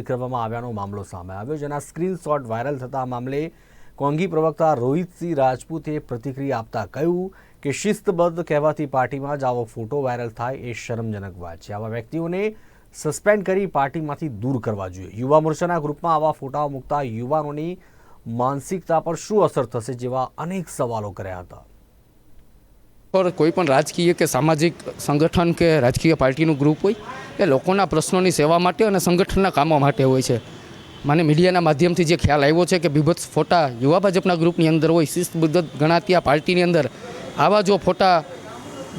કરવામાં આવ્યાનો મામલો સામે આવ્યો, જેના સ્ક્રીનશોટ વાયરલ થતા મામલે કોંગી પ્રવક્તા રોહિતસિંહ રાજપૂતે પ્રતિક્રિયા આપતા કહ્યું કે શિસ્તબદ્ધ કહેવાતી પાર્ટીમાં જ આવો ફોટો વાયરલ થાય એ શરમજનક વાત છે. આવા વ્યક્તિઓને સસ્પેન્ડ કરી પાર્ટીમાંથી દૂર કરવા જોઈએ. યુવા મોરચાના ગ્રુપમાં આવા ફોટાઓ મૂકતા યુવાનોની માનસિકતા પર શું અસર થશે જેવા અનેક સવાલો કર્યા હતા. પર કોઈ પણ રાજકીય કે સામાજિક સંગઠન કે રાજકીય પાર્ટીનું ગ્રુપ હોય, એ લોકોના પ્રશ્નોની સેવા માટે અને સંગઠનના કામો માટે હોય છે. મને મીડિયાના માધ્યમથી જે ખ્યાલ આવ્યો છે કે બીભત્સ ફોટા યુવા ભાજપના ગ્રુપની અંદર હોય શિસ્તબદ્ધ ગણાતી આ પાર્ટીની અંદર, આવા જો ફોટા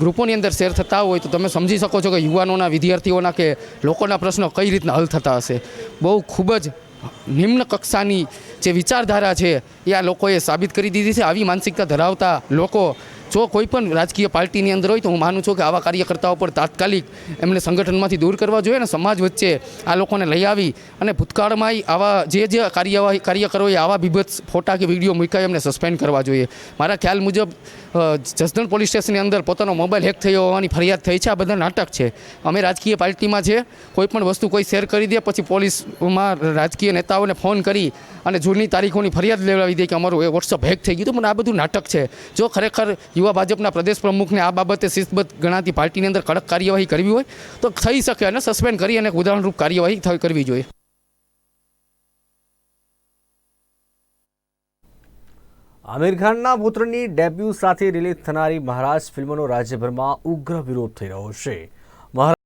ગ્રુપોની અંદર શેર થતા હોય, તો તમે સમજી શકો છો કે યુવાનોના, વિદ્યાર્થીઓના કે લોકોના પ્રશ્નો કઈ રીતના હલ થતા હશે. બહુ ખૂબ જ નિમ્ન કક્ષાની જે વિચારધારા છે, એ આ લોકોએ સાબિત કરી દીધી છે. આવી માનસિકતા ધરાવતા લોકો જો કોઈ પણ રાજકીય પાર્ટીની અંદર હોય તો હું માનું છું કે આવા કાર્યકર્તાઓ પર તાત્કાલિક એમને સંગઠનમાંથી દૂર કરવા જોઈએ અને સમાજ વચ્ચે આ લોકોને લઈ આવી અને ભૂતકાળમાં આવા જે જે કાર્યવાહી કાર્યકરોએ આવા બીભત્સ ફોટા કે વીડિયો મૂક્યા એમને સસ્પેન્ડ કરવા જોઈએ. મારા ખ્યાલ મુજબ જસદણ પોલીસ સ્ટેશનની અંદર પોતાનો મોબાઈલ હેક થયો હોવાની ફરિયાદ થઈ છે. આ બધા નાટક છે. અમે રાજકીય પાર્ટીમાં છે. કોઈ પણ વસ્તુ કોઈ શેર કરી દે, પછી પોલીસમાં રાજકીય નેતાઓને ફોન કરી અને જૂની તારીખોની ફરિયાદ લેવડાવી દે કે અમારું એ વોટ્સઅપ હેક થઈ ગયું તો મને આ બધું નાટક છે. જો ખરેખર યુવા ભાજપના પ્રદેશ પ્રમુખને આ બાબતે શિસ્તબદ્ધ ગણાતી પાર્ટીની અંદર કડક કાર્યવાહી કરવી હોય તો થઈ શકે અને સસ્પેન્ડ કરી અને ઉદાહરણરૂપ કાર્યવાહી કરવી જોઈએ. આમિર ખાનના પુત્રની ડેબ્યુ સાથે રિલીઝ થનારી મહારાજ ફિલ્મનો રાજ્યભરમાં ઉગ્ર વિરોધ થઈ રહ્યો છે.